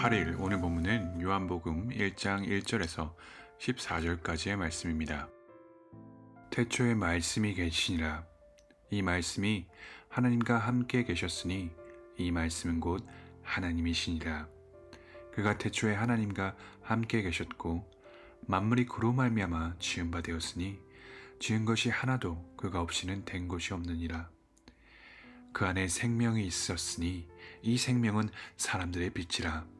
8일 오늘 본문은 요한복음 1장 1절에서 14절까지의 말씀입니다. 태초에 말씀이 계시니라. 이 말씀이 하나님과 함께 계셨으니 이 말씀은 곧 하나님이시니라. 그가 태초에 하나님과 함께 계셨고 만물이 그로 말미암아 지은 바 되었으니 지은 것이 하나도 그가 없이는 된 것이 없느니라. 그 안에 생명이 있었으니 이 생명은 사람들의 빛이라.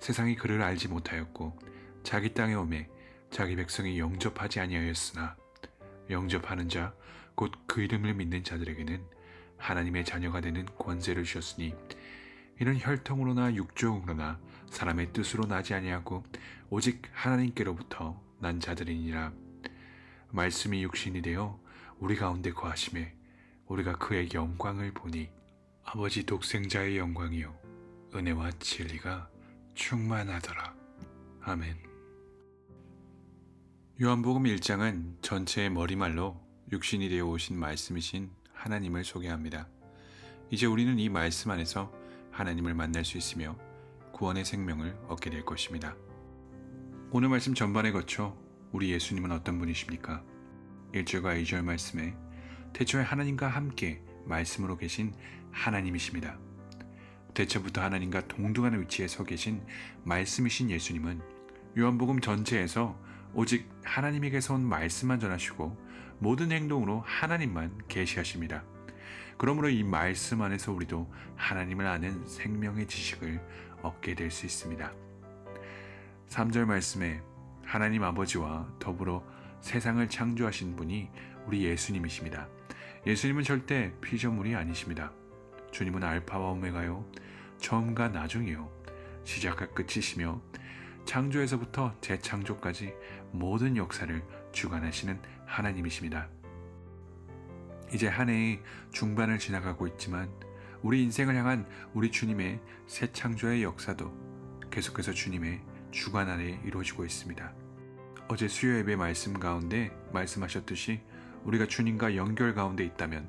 세상이 그를 알지 못하였고 자기 땅에 오매 자기 백성이 영접하지 아니하였으나 영접하는 자 곧 그 이름을 믿는 자들에게는 하나님의 자녀가 되는 권세를 주셨으니 이는 혈통으로나 육종으로나 사람의 뜻으로 나지 아니하고 오직 하나님께로부터 난 자들이니라. 말씀이 육신이 되어 우리 가운데 거하심에 우리가 그의 영광을 보니 아버지 독생자의 영광이요 은혜와 진리가 충만하더라. 아멘. 요한복음 1장은 전체의 머리말로 육신이 되어 오신 말씀이신 하나님을 소개합니다. 이제 우리는 이 말씀 안에서 하나님을 만날 수 있으며 구원의 생명을 얻게 될 것입니다. 오늘 말씀 전반에 거쳐 우리 예수님은 어떤 분이십니까? 1절과 2절 말씀에 태초에 하나님과 함께 말씀으로 계신 하나님이십니다. 대처부터 하나님과 동등한 위치에 서 계신 말씀이신 예수님은 요한복음 전체에서 오직 하나님에게서 온 말씀만 전하시고 모든 행동으로 하나님만 계시하십니다. 그러므로 이 말씀 안에서 우리도 하나님을 아는 생명의 지식을 얻게 될 수 있습니다. 3절 말씀에 하나님 아버지와 더불어 세상을 창조하신 분이 우리 예수님이십니다. 예수님은 절대 피조물이 아니십니다. 주님은 알파와 오메가요, 처음과 나중이요, 시작과 끝이시며 창조에서부터 재창조까지 모든 역사를 주관하시는 하나님이십니다. 이제 한 해의 중반을 지나가고 있지만 우리 인생을 향한 우리 주님의 새 창조의 역사도 계속해서 주님의 주관 아래 이루어지고 있습니다. 어제 수요 예배 말씀 가운데 말씀하셨듯이 우리가 주님과 연결 가운데 있다면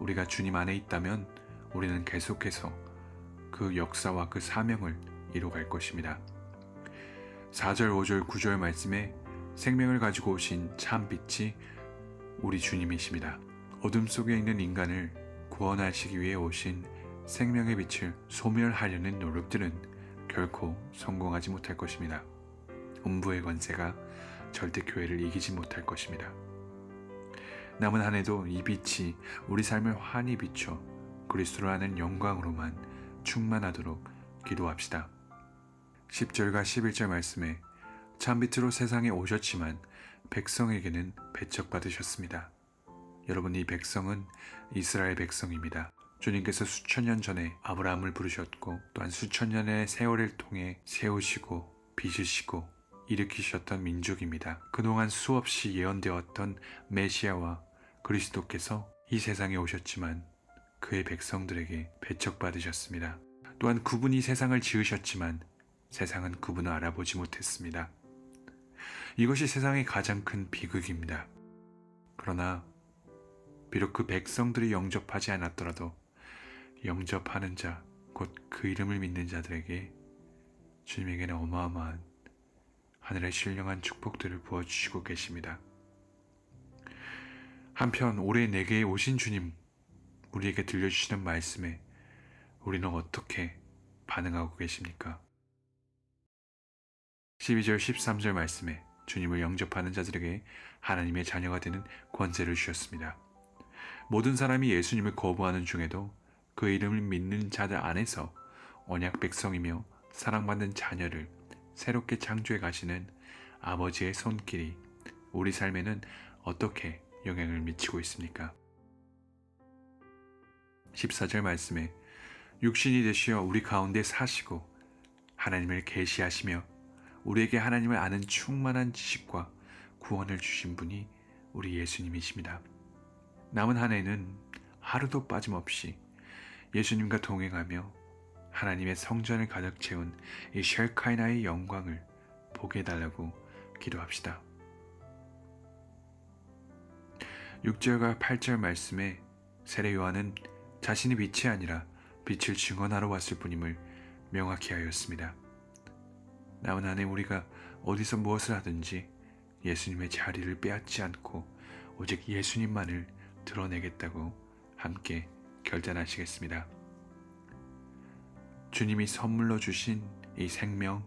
우리가 주님 안에 있다면 우리는 계속해서 그 역사와 그 사명을 이루어갈 것입니다. 4절, 5절, 9절 말씀에 생명을 가지고 오신 참 빛이 우리 주님이십니다. 어둠 속에 있는 인간을 구원하시기 위해 오신 생명의 빛을 소멸하려는 노력들은 결코 성공하지 못할 것입니다. 음부의 권세가 절대 교회를 이기지 못할 것입니다. 남은 한 해도 이 빛이 우리 삶을 환히 비춰 그리스도로 하는 영광으로만 충만하도록 기도합시다. 10절과 11절 말씀에 참빛으로 세상에 오셨지만 백성에게는 배척받으셨습니다. 여러분 이 백성은 이스라엘 백성입니다. 주님께서 수천 년 전에 아브라함을 부르셨고 또한 수천 년의 세월을 통해 세우시고 빚으시고 일으키셨던 민족입니다. 그동안 수없이 예언되었던 메시아와 그리스도께서 이 세상에 오셨지만 그의 백성들에게 배척받으셨습니다. 또한 그분이 세상을 지으셨지만 세상은 그분을 알아보지 못했습니다. 이것이 세상의 가장 큰 비극입니다. 그러나 비록 그 백성들이 영접하지 않았더라도 영접하는 자, 곧 그 이름을 믿는 자들에게 주님에게는 어마어마한 하늘의 신령한 축복들을 부어주시고 계십니다. 한편 올해 내게 오신 주님, 우리에게 들려주시는 말씀에 우리는 어떻게 반응하고 계십니까? 12절 13절 말씀에 주님을 영접하는 자들에게 하나님의 자녀가 되는 권세를 주셨습니다. 모든 사람이 예수님을 거부하는 중에도 그 이름을 믿는 자들 안에서 언약 백성이며 사랑받는 자녀를 새롭게 창조해 가시는 아버지의 손길이 우리 삶에는 어떻게 영향을 미치고 있습니까? 14절 말씀에 육신이 되시어 우리 가운데 사시고 하나님을 계시하시며 우리에게 하나님을 아는 충만한 지식과 구원을 주신 분이 우리 예수님이십니다. 남은 한 해는 하루도 빠짐없이 예수님과 동행하며 하나님의 성전을 가득 채운 이 쉘카이나의 영광을 보게 해달라고 기도합시다. 6절과 8절 말씀에 세례 요한은 자신이 빛이 아니라 빛을 증언하러 왔을 뿐임을 명확히 하였습니다. 남은 한해 우리가 어디서 무엇을 하든지 예수님의 자리를 빼앗지 않고 오직 예수님만을 드러내겠다고 함께 결단하시겠습니다. 주님이 선물로 주신 이 생명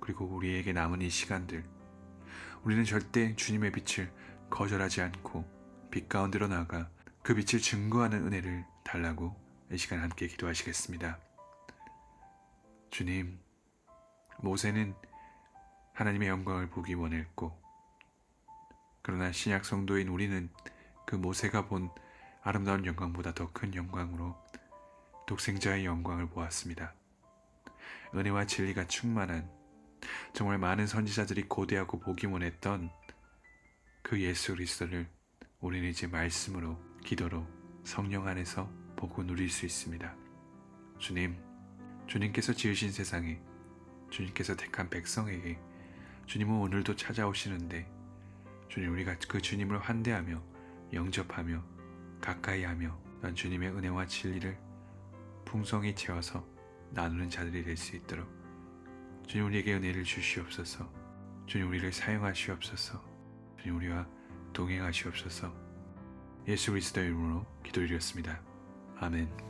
그리고 우리에게 남은 이 시간들 우리는 절대 주님의 빛을 거절하지 않고 빛 가운데로 나가 그 빛을 증거하는 은혜를 달라고 이 시간 함께 기도하시겠습니다. 주님, 모세는 하나님의 영광을 보기 원했고, 그러나 신약 성도인 우리는 그 모세가 본 아름다운 영광보다 더 큰 영광으로 독생자의 영광을 보았습니다. 은혜와 진리가 충만한 정말 많은 선지자들이 고대하고 보기 원했던 그 예수 그리스도를 우리는 이제 말씀으로 기도로 성령 안에서 보고 누릴 수 있습니다. 주님, 주님께서 지으신 세상에 주님께서 택한 백성에게 주님은 오늘도 찾아오시는데 주님 우리가 그 주님을 환대하며 영접하며 가까이 하며 난 주님의 은혜와 진리를 풍성히 채워서 나누는 자들이 될 수 있도록 주님 우리에게 은혜를 주시옵소서. 주님 우리를 사용하시옵소서. 주님 우리와 동행하시옵소서 예수 그리스도의 이름으로 기도드렸습니다. 아멘